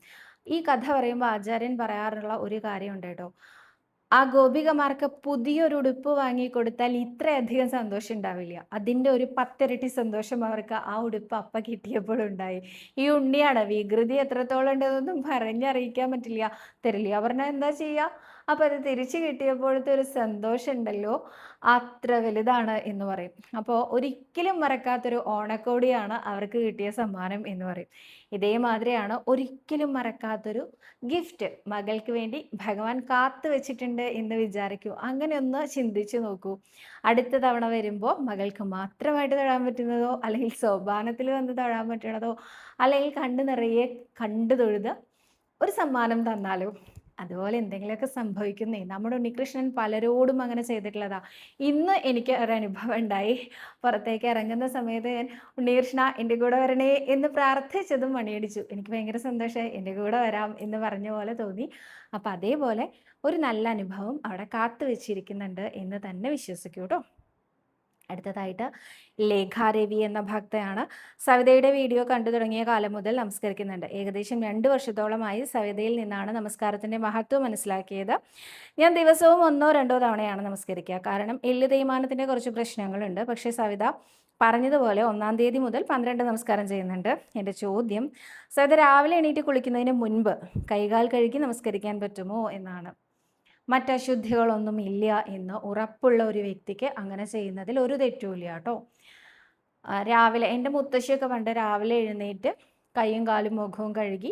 ഈ കഥ പറയുമ്പോൾ ആചാര്യൻ പറയാറുള്ള ഒരു കാര്യമുണ്ട് കേട്ടോ. ആ ഗോപികമാർക്ക് പുതിയൊരു ഉടുപ്പ് വാങ്ങിക്കൊടുത്താൽ ഇത്രയധികം സന്തോഷം ഉണ്ടാവില്ല. അതിന്റെ ഒരു പത്തിരട്ടി സന്തോഷം അവർക്ക് ആ ഉടുപ്പ് അപ്പ കിട്ടിയപ്പോഴുണ്ടായി ഈ ഉണ്ണിയാണ്? വികൃതി എത്രത്തോളം ഉണ്ടെന്നൊന്നും പറഞ്ഞറിയിക്കാൻ പറ്റില്ല. തരില്ല പറഞ്ഞാൽ എന്താ ചെയ്യുക അപ്പോൾ അത് തിരിച്ചു കിട്ടിയപ്പോഴത്തെ ഒരു സന്തോഷം ഉണ്ടല്ലോ അത്ര വലുതാണ് എന്ന് പറയും. അപ്പോൾ ഒരിക്കലും മറക്കാത്തൊരു ഓണക്കോടിയാണ് അവർക്ക് കിട്ടിയ സമ്മാനം എന്ന് പറയും. ഇതേമാതിരിയാണ് ഒരിക്കലും മറക്കാത്തൊരു ഗിഫ്റ്റ് മകൾക്ക് വേണ്ടി ഭഗവാൻ കാത്തു വെച്ചിട്ടുണ്ട് എന്ന് വിചാരിക്കൂ. അങ്ങനെ ഒന്ന് ചിന്തിച്ചു നോക്കൂ. അടുത്ത തവണ വരുമ്പോൾ മകൾക്ക് മാത്രമായിട്ട് തൊഴാൻ പറ്റുന്നതോ അല്ലെങ്കിൽ സോപാനത്തിൽ വന്ന് തൊഴാൻ പറ്റുന്നതോ അല്ലെങ്കിൽ കണ്ടു നിറയെ കണ്ടു തൊഴുത് ഒരു സമ്മാനം തന്നാലോ? അതുപോലെ എന്തെങ്കിലുമൊക്കെ സംഭവിക്കുന്നേ. നമ്മുടെ ഉണ്ണികൃഷ്ണൻ പലരോടും അങ്ങനെ ചെയ്തിട്ടുള്ളതാ. ഇന്ന് എനിക്ക് ഒരു അനുഭവം ഉണ്ടായി. പുറത്തേക്ക് ഇറങ്ങുന്ന സമയത്ത് ഞാൻ ഉണ്ണികൃഷ്ണ എന്റെ കൂടെ വരണേ എന്ന് പ്രാർത്ഥിച്ചതും മണിയടിച്ചു. എനിക്ക് ഭയങ്കര സന്തോഷമായി എന്റെ കൂടെ വരാം എന്ന് പറഞ്ഞ പോലെ തോന്നി. അപ്പം അതേപോലെ ഒരു നല്ല അനുഭവം അവിടെ കാത്തു വെച്ചിരിക്കുന്നുണ്ട് എന്ന് തന്നെ വിശ്വസിക്കൂ കേട്ടോ അടുത്തതായിട്ട് ലേഖാരവി എന്ന ഭക്തയാണ്. സവിതയുടെ വീഡിയോ കണ്ടു തുടങ്ങിയ കാലം മുതൽ നമസ്കരിക്കുന്നുണ്ട്. ഏകദേശം രണ്ട് വർഷത്തോളമായി സവിതയിൽ നിന്നാണ് നമസ്കാരത്തിന്റെ മഹത്വം മനസ്സിലാക്കിയത്. ഞാൻ ദിവസവും ഒന്നോ രണ്ടോ തവണയാണ് നമസ്കരിക്കുക. കാരണം എല്ല് തേയ്മാനത്തിന്റെ കുറച്ച് പ്രശ്നങ്ങളുണ്ട്. പക്ഷേ സവിത പറഞ്ഞതുപോലെ ഒന്നാം തീയതി മുതൽ പന്ത്രണ്ട് നമസ്കാരം ചെയ്യുന്നുണ്ട്. എന്റെ ചോദ്യം സവിത രാവിലെ എണീറ്റ് കുളിക്കുന്നതിന് മുൻപ് കൈകാൽ കഴുകി നമസ്കരിക്കാൻ പറ്റുമോ എന്നാണ്. മറ്റശുദ്ധികളൊന്നും ഇല്ല എന്ന് ഉറപ്പുള്ള ഒരു വ്യക്തിക്ക് അങ്ങനെ ചെയ്യുന്നതിൽ ഒരു തെറ്റുമില്ല കേട്ടോ. രാവിലെ എന്റെ മുത്തശ്ശിയൊക്കെ പണ്ട് രാവിലെ എഴുന്നേറ്റ് കൈയും കാലും മുഖവും കഴുകി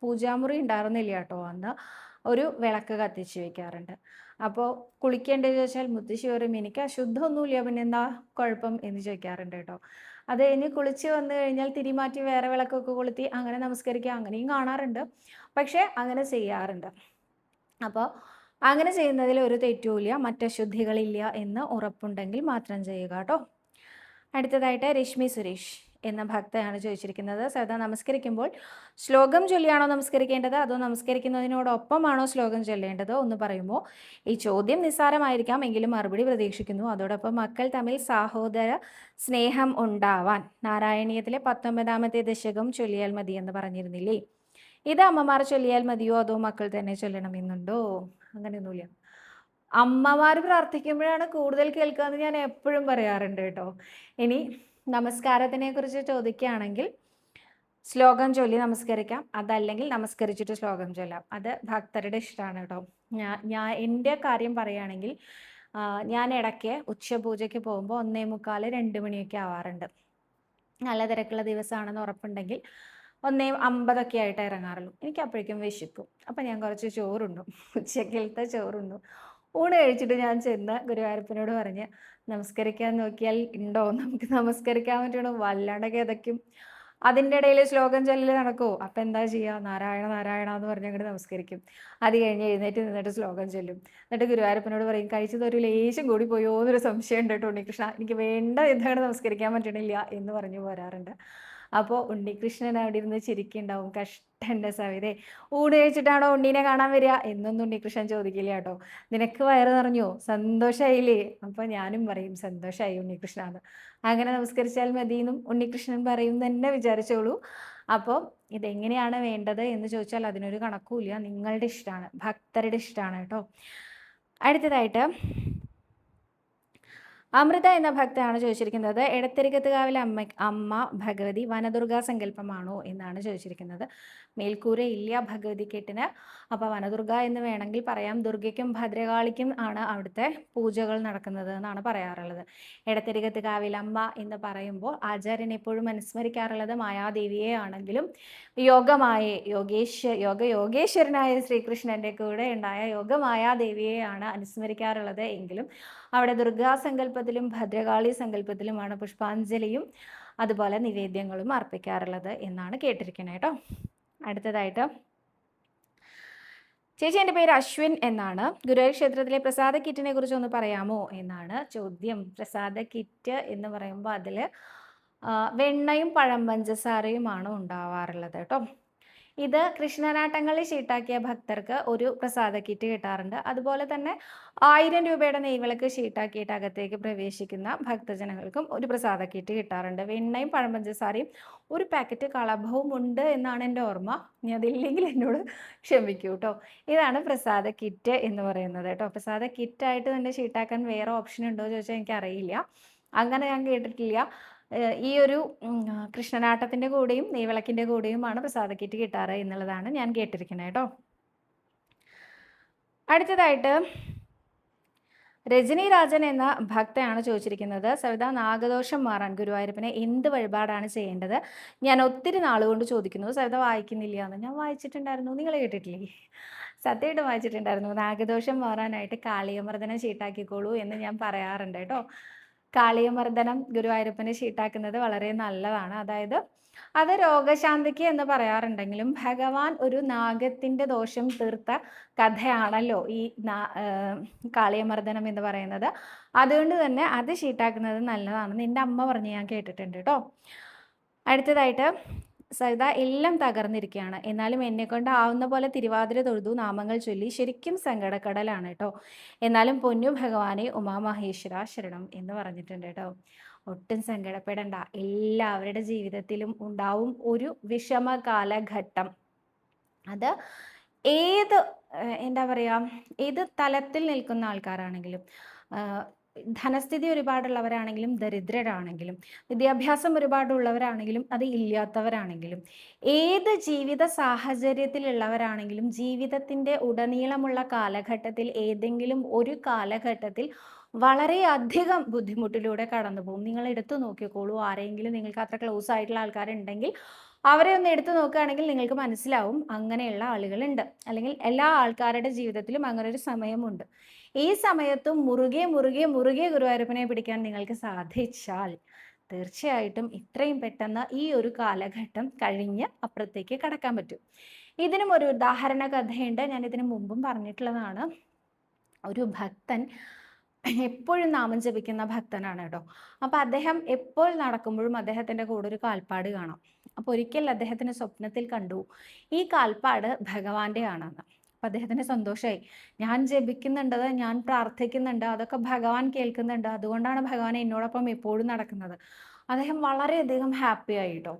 പൂജാമുറി ഉണ്ടായിരുന്നില്ല കേട്ടോ. അന്ന് ഒരു വിളക്ക് കത്തിച്ച് വെക്കാറുണ്ട്. അപ്പോൾ കുളിക്കേണ്ടത് വെച്ചാൽ മുത്തശ്ശി പറയും എനിക്ക് അശുദ്ധമൊന്നുമില്ല പിന്നെ എന്താ കുഴപ്പം? എന്ന് ചോദിക്കാറുണ്ട് കേട്ടോ. അത് കഴിഞ്ഞ് കുളിച്ച് വന്നു കഴിഞ്ഞാൽ തിരിമാറ്റി വേറെ വിളക്കൊക്കെ കൊളുത്തി അങ്ങനെ നമസ്കരിക്കുക അങ്ങനെയും കാണാറുണ്ട്. പക്ഷേ അങ്ങനെ ചെയ്യാറുണ്ട്. അപ്പോൾ അങ്ങനെ ചെയ്യുന്നതിൽ ഒരു തെറ്റുമില്ല മറ്റശുദ്ധികളില്ല എന്ന് ഉറപ്പുണ്ടെങ്കിൽ മാത്രം ചെയ്യുക കേട്ടോ. അടുത്തതായിട്ട് രശ്മി സുരേഷ് എന്ന ഭക്തയാണ് ചോദിച്ചിരിക്കുന്നത്. സദാ നമസ്കരിക്കുമ്പോൾ ശ്ലോകം ചൊല്ലിയാണോ നമസ്കരിക്കേണ്ടത്? അതോ നമസ്കരിക്കുന്നതിനോടൊപ്പമാണോ ശ്ലോകം ചൊല്ലേണ്ടത്? എന്ന് പറയുമ്പോൾ ഈ ചോദ്യം നിസ്സാരമായിരിക്കാം എങ്കിലും മറുപടി പ്രതീക്ഷിക്കുന്നു. അതോടൊപ്പം മക്കൾ തമ്മിൽ സഹോദര സ്നേഹം ഉണ്ടാവാൻ. നാരായണീയത്തിലെ പത്തൊമ്പതാമത്തെ ദശകം ചൊല്ലിയാൽ മതി എന്ന് പറഞ്ഞിരുന്നില്ലേ? ഇത് അമ്മമാർ ചൊല്ലിയാൽ മതിയോ? അതോ മക്കൾ തന്നെ ചൊല്ലണമെന്നുണ്ടോ അങ്ങനെയൊന്നുമില്ല. അമ്മമാർ പ്രാർത്ഥിക്കുമ്പോഴാണ് കൂടുതൽ കേൾക്കുക എന്ന് ഞാൻ എപ്പോഴും പറയാറുണ്ട് കേട്ടോ. ഇനി നമസ്കാരത്തിനെ കുറിച്ച് ചോദിക്കുകയാണെങ്കിൽ ശ്ലോകം ചൊല്ലി നമസ്കരിക്കാം. അതല്ലെങ്കിൽ നമസ്കരിച്ചിട്ട് ശ്ലോകം ചൊല്ലാം. അത് ഭക്തരുടെ ഇഷ്ടമാണ് കേട്ടോ. ഞാൻ ഞാൻ എന്റെ കാര്യം പറയുകയാണെങ്കിൽ ഞാൻ ഇടയ്ക്ക് ഉച്ചപൂജയ്ക്ക് പോകുമ്പോൾ ഒന്നേ മുക്കാൽ രണ്ട് മണിയൊക്കെ ആവാറുണ്ട്. നല്ല തിരക്കുള്ള ദിവസമാണെന്ന് ഉറപ്പുണ്ടെങ്കിൽ ഒന്നേ അമ്പതൊക്കെ ആയിട്ട് ഇറങ്ങാറുള്ളൂ. എനിക്ക് അപ്പോഴേക്കും വിശക്കും. അപ്പം ഞാൻ കുറച്ച് ചോറുണ്ടു ഉച്ചക്കലത്തെ ചോറുണ്ടു. ഊണ് കഴിച്ചിട്ട് ഞാൻ ചെന്ന് ഗുരുവായൂരപ്പനോട് പറഞ്ഞ് നമസ്കരിക്കാൻ നോക്കിയാൽ ഉണ്ടോ? നമുക്ക് നമസ്കരിക്കാൻ പറ്റണോ? വല്ലാണ്ട് കിതയ്ക്കും അതിന്റെ ഇടയിൽ ശ്ലോകം ചൊല്ലൽ നടക്കുമോ അപ്പം എന്താ ചെയ്യുക നാരായണ നാരായണ എന്ന് പറഞ്ഞ് അങ്ങോട്ട് നമസ്കരിക്കും. അത് കഴിഞ്ഞ് എഴുന്നേറ്റ് നിന്നിട്ട് ശ്ലോകം ചൊല്ലും. എന്നിട്ട് ഗുരുവായൂരപ്പനോട് പറയും കഴിച്ചത് ഒരു ലേശം കൂടി പോയോ? എന്നൊരു സംശയം ഉണ്ട് കേട്ടോ ഉണ്ണികൃഷ്ണ. എനിക്ക് വേണ്ട എന്താണ് നമസ്കരിക്കാൻ പറ്റണില്ല എന്ന് പറഞ്ഞു പോരാറുണ്ട്. അപ്പോൾ ഉണ്ണികൃഷ്ണൻ അവിടെ ഇരുന്ന് ചിരിക്കുന്നുണ്ടാവും. കഷ്ടന്റെ സവിതെ ഊണ് കഴിച്ചിട്ടാണോ ഉണ്ണീനെ കാണാൻ വരിക? എന്നൊന്നും ഉണ്ണികൃഷ്ണൻ ചോദിക്കില്ല കേട്ടോ. നിനക്ക് വയറ് നിറഞ്ഞോ? സന്തോഷമായില്ലേ അപ്പോൾ ഞാനും പറയും സന്തോഷമായി ഉണ്ണികൃഷ്ണ അങ്ങനെ നമസ്കരിച്ചാൽ മതി എന്നും ഉണ്ണികൃഷ്ണൻ പറയും തന്നെ വിചാരിച്ചോളൂ. അപ്പോൾ ഇതെങ്ങനെയാണ് വേണ്ടത് എന്ന് ചോദിച്ചാൽ അതിനൊരു കണക്കുമില്ല. നിങ്ങളുടെ ഇഷ്ടമാണ് ഭക്തരുടെ ഇഷ്ടമാണ് കേട്ടോ. അടുത്തതായിട്ട് അമൃത എന്ന ഭക്തയാണ് ചോദിച്ചിരിക്കുന്നത്. എടത്തിരിക്കത്തുകാവിലെ അമ്മ അമ്മ ഭഗവതി വനദുർഗാ സങ്കല്പമാണോ എന്നാണ് ചോദിച്ചിരിക്കുന്നത്. മേൽക്കൂര ഇല്ല ഭഗവതി കെട്ടിന്. അപ്പോൾ വനദുർഗ എന്ന് വേണമെങ്കിൽ പറയാം. ദുർഗയ്ക്കും ഭദ്രകാളിക്കും ആണ് അവിടുത്തെ പൂജകൾ നടക്കുന്നത് എന്നാണ് പറയാറുള്ളത്. എടത്തിരികത്തുകാവിൽ അമ്മ എന്ന് പറയുമ്പോൾ ആചാര്യൻ എപ്പോഴും അനുസ്മരിക്കാറുള്ളത് മായാദേവിയെ ആണെങ്കിലും യോഗമായ യോഗേശ്വ യോഗ യോഗേശ്വരനായ ശ്രീകൃഷ്ണന്റെ കൂടെ ഉണ്ടായ യോഗമായാദേവിയെയാണ് അനുസ്മരിക്കാറുള്ളത് എങ്കിലും അവിടെ ദുർഗാസങ്കല്പത്തിലും ഭദ്രകാളി സങ്കല്പത്തിലുമാണ് പുഷ്പാഞ്ജലിയും അതുപോലെ നിവേദ്യങ്ങളും അർപ്പിക്കാറുള്ളത് എന്നാണ് കേട്ടിരിക്കുന്നത് കേട്ടോ. അടുത്തതായിട്ട് ചേച്ചി എന്റെ പേര് അശ്വിൻ എന്നാണ്. ഗുരുവായൂർ ക്ഷേത്രത്തിലെ പ്രസാദ കിറ്റിനെ കുറിച്ച് ഒന്ന് പറയാമോ എന്നാണ് ചോദ്യം. പ്രസാദ കിറ്റ് എന്ന് പറയുമ്പോൾ അതിൽ വെണ്ണയും പഴം പഞ്ചസാരയുമാണ് ഉണ്ടാവാറുള്ളത് കേട്ടോ. ഇത് കൃഷ്ണനാട്ടങ്ങളിൽ ഷീട്ടാക്കിയ ഭക്തർക്ക് ഒരു പ്രസാദ കിറ്റ് കിട്ടാറുണ്ട്. അതുപോലെ തന്നെ ആയിരം രൂപയുടെ നെയ്വിളക്ക് ഷീട്ടാക്കിയിട്ട് അകത്തേക്ക് പ്രവേശിക്കുന്ന ഭക്തജനങ്ങൾക്കും ഒരു പ്രസാദ കിറ്റ് കിട്ടാറുണ്ട്. വെണ്ണയും പഴമ്പഞ്ചസാരയും ഒരു പാക്കറ്റ് കളഭവും ഉണ്ട് എന്നാണ് എന്റെ ഓർമ്മ. ഇനി അതില്ലെങ്കിൽ എന്നോട് ക്ഷമിക്കൂ കേട്ടോ. ഇതാണ് പ്രസാദ കിറ്റ് എന്ന് പറയുന്നത് കേട്ടോ. പ്രസാദ കിറ്റായിട്ട് തന്നെ ഷീട്ടാക്കാൻ വേറെ ഓപ്ഷൻ ഉണ്ടോ ചോദിച്ചാൽ എനിക്കറിയില്ല. അങ്ങനെ ഞാൻ കേട്ടിട്ടില്ല. ഈ ഒരു കൃഷ്ണനാട്ടത്തിന്റെ കൂടെയും നെയ്വിളക്കിന്റെ കൂടെയുമാണ് പ്രസാദ കിറ്റ് കിട്ടാറ് എന്നുള്ളതാണ് ഞാൻ കേട്ടിരിക്കുന്നത് കേട്ടോ. അടുത്തതായിട്ട് രജനി രാജൻ എന്ന ഭക്തയാണ് ചോദിച്ചിരിക്കുന്നത് സവിത നാഗദോഷം മാറാൻ ഗുരുവായൂരപ്പനെ എന്ത് വഴിപാടാണ് ചെയ്യേണ്ടത്? ഞാൻ ഒത്തിരി നാളുകൊണ്ട് ചോദിക്കുന്നു സവിത വായിക്കുന്നില്ല എന്ന്. ഞാൻ വായിച്ചിട്ടുണ്ടായിരുന്നു നിങ്ങൾ കേട്ടിട്ടില്ലേ? സത്യമായിട്ട് വായിച്ചിട്ടുണ്ടായിരുന്നു നാഗദോഷം മാറാനായിട്ട് കാളിയമർദ്ദനം ചീട്ടാക്കിക്കോളൂ എന്ന് ഞാൻ പറയാറുണ്ട് കേട്ടോ. കാളിയമർദ്ദനം ഗുരുവായൂരപ്പനെ ചീട്ടാക്കുന്നത് വളരെ നല്ലതാണ്. അതായത് അത് രോഗശാന്തിക്ക് എന്ന് പറയാറുണ്ടെങ്കിലും ഭഗവാൻ ഒരു നാഗത്തിന്റെ ദോഷം തീർത്ത കഥയാണല്ലോ ഈ നാ കാളിയമർദ്ദനം എന്ന് പറയുന്നത്. അതുകൊണ്ട് തന്നെ അത് ഷീട്ടാക്കുന്നത് നല്ലതാണ് എന്റെ അമ്മ പറഞ്ഞ് ഞാൻ കേട്ടിട്ടുണ്ട് കേട്ടോ. അടുത്തതായിട്ട് സരിത എല്ലാം തകർന്നിരിക്കുകയാണ് എന്നാലും എന്നെ കൊണ്ട് ആവുന്ന പോലെ തിരുവാതിര തൊഴുതു നാമങ്ങൾ ചൊല്ലി ശരിക്കും സങ്കടക്കടലാണ് കേട്ടോ. എന്നാലും പൊന്നു ഭഗവാനെ ഉമാമഹേശ്വര ശരണം എന്ന് പറഞ്ഞിട്ടുണ്ട് കേട്ടോ. ഒട്ടും സങ്കടപ്പെടണ്ട. എല്ലാവരുടെ ജീവിതത്തിലും ഉണ്ടാവും ഒരു വിഷമ കാലഘട്ടം അത് ഏത് എന്താ പറയുക ഏത് തലത്തിൽ നിൽക്കുന്ന ആൾക്കാരാണെങ്കിലും ധനസ്ഥിതി ഒരുപാടുള്ളവരാണെങ്കിലും ദരിദ്രരാണെങ്കിലും വിദ്യാഭ്യാസം ഒരുപാടുള്ളവരാണെങ്കിലും അത് ഇല്ലാത്തവരാണെങ്കിലും ഏത് ജീവിത സാഹചര്യത്തിലുള്ളവരാണെങ്കിലും ജീവിതത്തിന്റെ ഉടനീളമുള്ള കാലഘട്ടത്തിൽ ഏതെങ്കിലും ഒരു കാലഘട്ടത്തിൽ വളരെയധികം ബുദ്ധിമുട്ടിലൂടെ കടന്നു പോകും നിങ്ങൾ എടുത്തു നോക്കിക്കോളൂ. ആരെങ്കിലും നിങ്ങൾക്ക് അത്ര ക്ലോസ് ആയിട്ടുള്ള ആൾക്കാരുണ്ടെങ്കിൽ അവരെ ഒന്ന് എടുത്തു നോക്കുകയാണെങ്കിൽ നിങ്ങൾക്ക് മനസ്സിലാവും അങ്ങനെയുള്ള ആളുകളുണ്ട്. അല്ലെങ്കിൽ എല്ലാ ആൾക്കാരുടെ ജീവിതത്തിലും അങ്ങനെ ഒരു സമയമുണ്ട്. ഈ സമയത്തും മുറുകെ മുറുകെ മുറുകെ ഗുരുവായൂരപ്പനെ പിടിക്കാൻ നിങ്ങൾക്ക് സാധിച്ചാൽ തീർച്ചയായിട്ടും ഇത്രയും പെട്ടെന്ന് ഈ ഒരു കാലഘട്ടം കഴിഞ്ഞ് അപ്പുറത്തേക്ക് കടക്കാൻ പറ്റും. ഇതിനും ഒരു ഉദാഹരണ കഥയുണ്ട്. ഞാൻ ഇതിനു മുമ്പും പറഞ്ഞിട്ടുള്ളതാണ്. ഒരു ഭക്തൻ എപ്പോഴും നാമം ജപിക്കുന്ന ഭക്തനാണ് കേട്ടോ. അപ്പോൾ അദ്ദേഹം എപ്പോൾ നടക്കുമ്പോഴും അദ്ദേഹത്തിന്റെ കൂടെ ഒരു കാൽപ്പാട് കാണാം. അപ്പോൾ ഒരിക്കൽ അദ്ദേഹത്തിന് സ്വപ്നത്തിൽ കണ്ടു. ഈ കാൽപ്പാട് ഭഗവാന്റെ ആണെന്ന്. അപ്പം അദ്ദേഹത്തിന് സന്തോഷമായി ഞാൻ ജപിക്കുന്നുണ്ട് ഞാൻ പ്രാർത്ഥിക്കുന്നുണ്ട് അതൊക്കെ ഭഗവാൻ കേൾക്കുന്നുണ്ട്. അതുകൊണ്ടാണ് ഭഗവാൻ എന്നോടൊപ്പം എപ്പോഴും നടക്കുന്നത്. അദ്ദേഹം വളരെയധികം ഹാപ്പി ആയി ആയിട്ടോ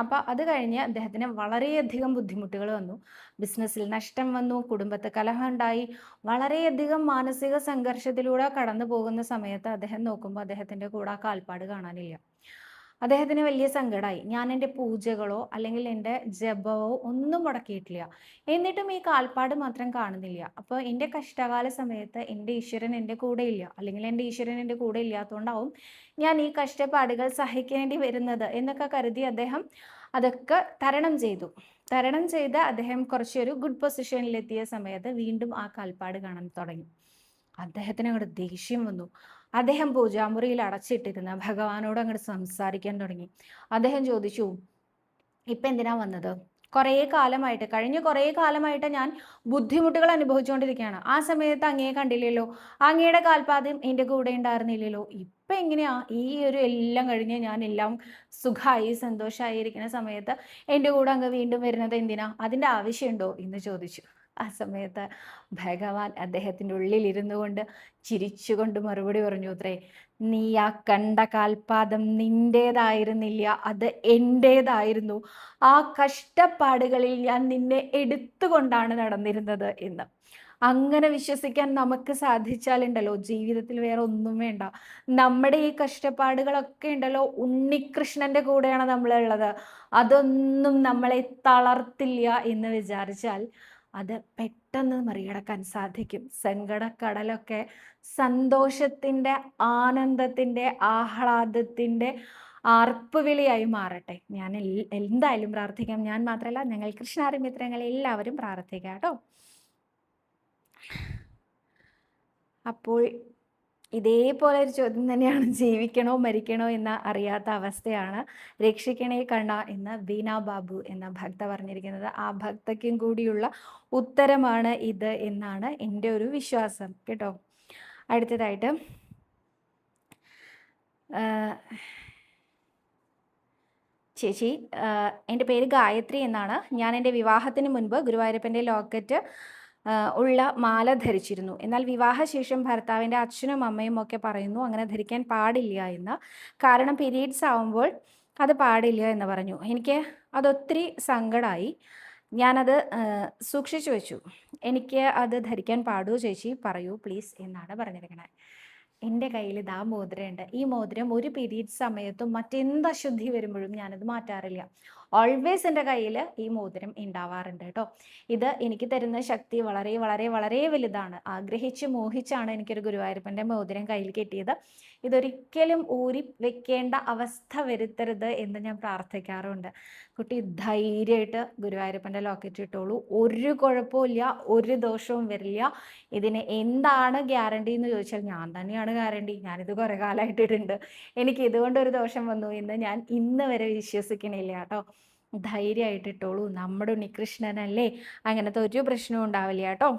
അപ്പോൾ അത് കഴിഞ്ഞ് അദ്ദേഹത്തിന് വളരെയധികം ബുദ്ധിമുട്ടുകൾ വന്നു. ബിസിനസ്സിൽ നഷ്ടം വന്നു കുടുംബത്തെ കലഹം ഉണ്ടായി. വളരെയധികം മാനസിക സംഘർഷത്തിലൂടെ കടന്നു പോകുന്ന സമയത്ത് അദ്ദേഹം നോക്കുമ്പോൾ അദ്ദേഹത്തിന്റെ കൂടെ ആ കാൽപ്പാട് കാണാനില്ല. അദ്ദേഹത്തിന് വലിയ സങ്കടമായി ഞാൻ എന്റെ പൂജകളോ അല്ലെങ്കിൽ എന്റെ ജപമോ ഒന്നും മുടക്കിയിട്ടില്ല. എന്നിട്ടും ഈ കാൽപ്പാട് മാത്രം കാണുന്നില്ല. അപ്പോൾ എന്റെ കഷ്ടകാല സമയത്ത് എന്റെ ഈശ്വരൻ എന്റെ കൂടെ ഇല്ല. അല്ലെങ്കിൽ എന്റെ ഈശ്വരൻ എന്റെ കൂടെ ഇല്ലാത്തതുകൊണ്ടാവും ഞാൻ ഈ കഷ്ടപ്പാടുകൾ സഹിക്കേണ്ടി വരുന്നത് എന്നൊക്കെ കരുതി അദ്ദേഹം അതൊക്കെ തരണം ചെയ്തു. തരണം ചെയ്ത് അദ്ദേഹം കുറച്ചൊരു ഗുഡ് പൊസിഷനിലെത്തിയ സമയത്ത് വീണ്ടും ആ കാൽപ്പാട് കാണാൻ തുടങ്ങി. അദ്ദേഹത്തിന് അങ്ങോട്ട് ദേഷ്യം വന്നു. അദ്ദേഹം പൂജാമുറിയിൽ അടച്ചിട്ടിരുന്ന ഭഗവാനോട് അങ്ങോട്ട് സംസാരിക്കാൻ തുടങ്ങി. അദ്ദേഹം ചോദിച്ചു ഇപ്പം എന്തിനാ വന്നത്? കുറേ കാലമായിട്ട് കഴിഞ്ഞ കുറേ കാലമായിട്ട് ഞാൻ ബുദ്ധിമുട്ടുകൾ അനുഭവിച്ചുകൊണ്ടിരിക്കുകയാണ് ആ സമയത്ത് അങ്ങയെ കണ്ടില്ലല്ലോ? അങ്ങയുടെ കാൽപാദ്യം എന്റെ കൂടെ ഉണ്ടായിരുന്നില്ലല്ലോ? ഇപ്പം എങ്ങനെയാ ഈ ഒരു എല്ലാം കഴിഞ്ഞ് ഞാൻ എല്ലാം സുഖമായി സന്തോഷമായി ഇരിക്കുന്ന സമയത്ത് എന്റെ കൂടെ അങ്ങ് വീണ്ടും വരുന്നത് എന്തിനാ? അതിന്റെ ആവശ്യമുണ്ടോ? എന്ന് ചോദിച്ചു. ആ സമയത്ത് ഭഗവാൻ അദ്ദേഹത്തിന്റെ ഉള്ളിൽ ഇരുന്നു കൊണ്ട് ചിരിച്ചുകൊണ്ട് മറുപടി പറഞ്ഞു അത്രേ നീ ആ കണ്ട കാൽപാദം നിന്റേതായിരുന്നില്ല അത് എന്റേതായിരുന്നു ആ കഷ്ടപ്പാടുകളിൽ ഞാൻ നിന്നെ എടുത്തുകൊണ്ടാണ് നടന്നിരുന്നത് എന്ന്. അങ്ങനെ വിശ്വസിക്കാൻ നമുക്ക് സാധിച്ചാലുണ്ടല്ലോ ജീവിതത്തിൽ വേറെ ഒന്നും വേണ്ട. നമ്മുടെ ഈ കഷ്ടപ്പാടുകളൊക്കെ ഉണ്ടല്ലോ ഉണ്ണികൃഷ്ണന്റെ കൂടെയാണ് നമ്മളുള്ളത്. അതൊന്നും നമ്മളെ തളർത്തില്ല എന്ന് വിചാരിച്ചാൽ അത് പെട്ടെന്ന് മറികടക്കാൻ സാധിക്കും. സങ്കടക്കടലൊക്കെ സന്തോഷത്തിന്റെ ആനന്ദത്തിന്റെ ആഹ്ലാദത്തിന്റെ ആർപ്പുവിളിയായി മാറട്ടെ. ഞാൻ എന്തായാലും പ്രാർത്ഥിക്കാം. ഞാൻ മാത്രമല്ല ഞങ്ങൾ കൃഷ്ണാരി മിത്രങ്ങൾ എല്ലാവരും പ്രാർത്ഥിക്കാം കേട്ടോ. അപ്പോൾ ഇതേപോലെ ഒരു ചോദ്യം തന്നെയാണ് *laughs* ജീവിക്കണോ മരിക്കണോ എന്ന അറിയാത്ത അവസ്ഥയാണ് രക്ഷിക്കണേ കണ്ണ എന്ന് ബീന ബാബു എന്ന ഭക്ത പറഞ്ഞിരിക്കുന്നത്. ആ ഭക്തയ്ക്കും കൂടിയുള്ള ഉത്തരമാണ് ഇത് എന്നാണ് എന്റെ ഒരു വിശ്വാസം. കേട്ടോ. അടുത്തതായിട്ട് ചേച്ചി എന്റെ പേര് ഗായത്രി എന്നാണ്. ഞാൻ എന്റെ വിവാഹത്തിന് മുൻപ് ഗുരുവായൂരപ്പന്റെ ലോക്കറ്റ് ഉള്ള മാല ധരിച്ചിരുന്നു. എന്നാൽ വിവാഹശേഷം ഭർത്താവിന്റെ അച്ഛനും അമ്മയും ഒക്കെ പറയുന്നു അങ്ങനെ ധരിക്കാൻ പാടില്ല എന്ന്. കാരണം പീരീഡ്സ് ആവുമ്പോൾ അത് പാടില്ല എന്ന് പറഞ്ഞു. എനിക്ക് അതൊത്തിരി സങ്കടമായി ഞാനത് സൂക്ഷിച്ചു വെച്ചു. എനിക്ക് അത് ധരിക്കാൻ പാടൂ ചേച്ചി പറയൂ പ്ലീസ് എന്നാണ് പറഞ്ഞിരിക്കുന്നത് എന്റെ കയ്യിൽ ഇതാ മോതിരമുണ്ട്. ഈ മോതിരം ഒരു പീരീഡ് സമയത്തും മറ്റെന്ത് അശുദ്ധി വരുമ്പോഴും ഞാനത് മാറ്റാറില്ല. ഓൾവേസ് എന്റെ കയ്യിൽ ഈ മോതിരം ഉണ്ടാവാറുണ്ട് കേട്ടോ ഇത് എനിക്ക് തരുന്ന ശക്തി വളരെ വളരെ വളരെ വലുതാണ്. ആഗ്രഹിച്ച് മോഹിച്ചാണ് എനിക്കൊരു ഗുരുവായൂരപ്പന്റെ മോതിരം കയ്യിൽ കിട്ടിയത്. ഇതൊരിക്കലും ഊരി വെക്കേണ്ട അവസ്ഥ വരുത്തരുത് എന്ന് ഞാൻ പ്രാർത്ഥിക്കാറുണ്ട്. കുട്ടി ധൈര്യമായിട്ട് ഗുരുവായൂരപ്പന്റെ ലോക്കറ്റ് ഇട്ടോളൂ. ഒരു കുഴപ്പമില്ല ഒരു ദോഷവും വരില്ല. ഇതിന് എന്താണ് ഗ്യാരണ്ടി എന്ന് ചോദിച്ചാൽ ഞാൻ തന്നെയാണ് ഗ്യാരണ്ടി. ഞാനിത് കുറേ കാലമായിട്ടിട്ടുണ്ട്. എനിക്ക് ഇതുകൊണ്ട് ഒരു ദോഷം വന്നു എന്ന് ഞാൻ ഇന്ന് വരെ വിശ്വസിക്കണില്ല കേട്ടോ ധൈര്യമായിട്ട് ഇട്ടോളൂ നമ്മുടെ ഉണ്ണികൃഷ്ണനല്ലേ അങ്ങനത്തെ ഒരു പ്രശ്നവും ഉണ്ടാവില്ല കേട്ടോ.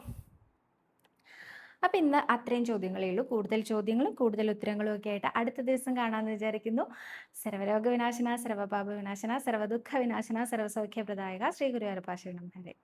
അപ്പം ഇന്ന് അത്രയും ചോദ്യങ്ങളേ ഉള്ളൂ. കൂടുതൽ ചോദ്യങ്ങളും കൂടുതൽ ഉത്തരങ്ങളും ഒക്കെ ആയിട്ട് അടുത്ത ദിവസം കാണാമെന്ന് വിചാരിക്കുന്നു. സർവരോഗ വിനാശന സർവപാപ വിനാശന സർവദുഃഖ വിനാശന സർവസൗഖ്യപ്രദായക ശ്രീ ഗുരുവായൂരപ്പാശരണം ഹരേ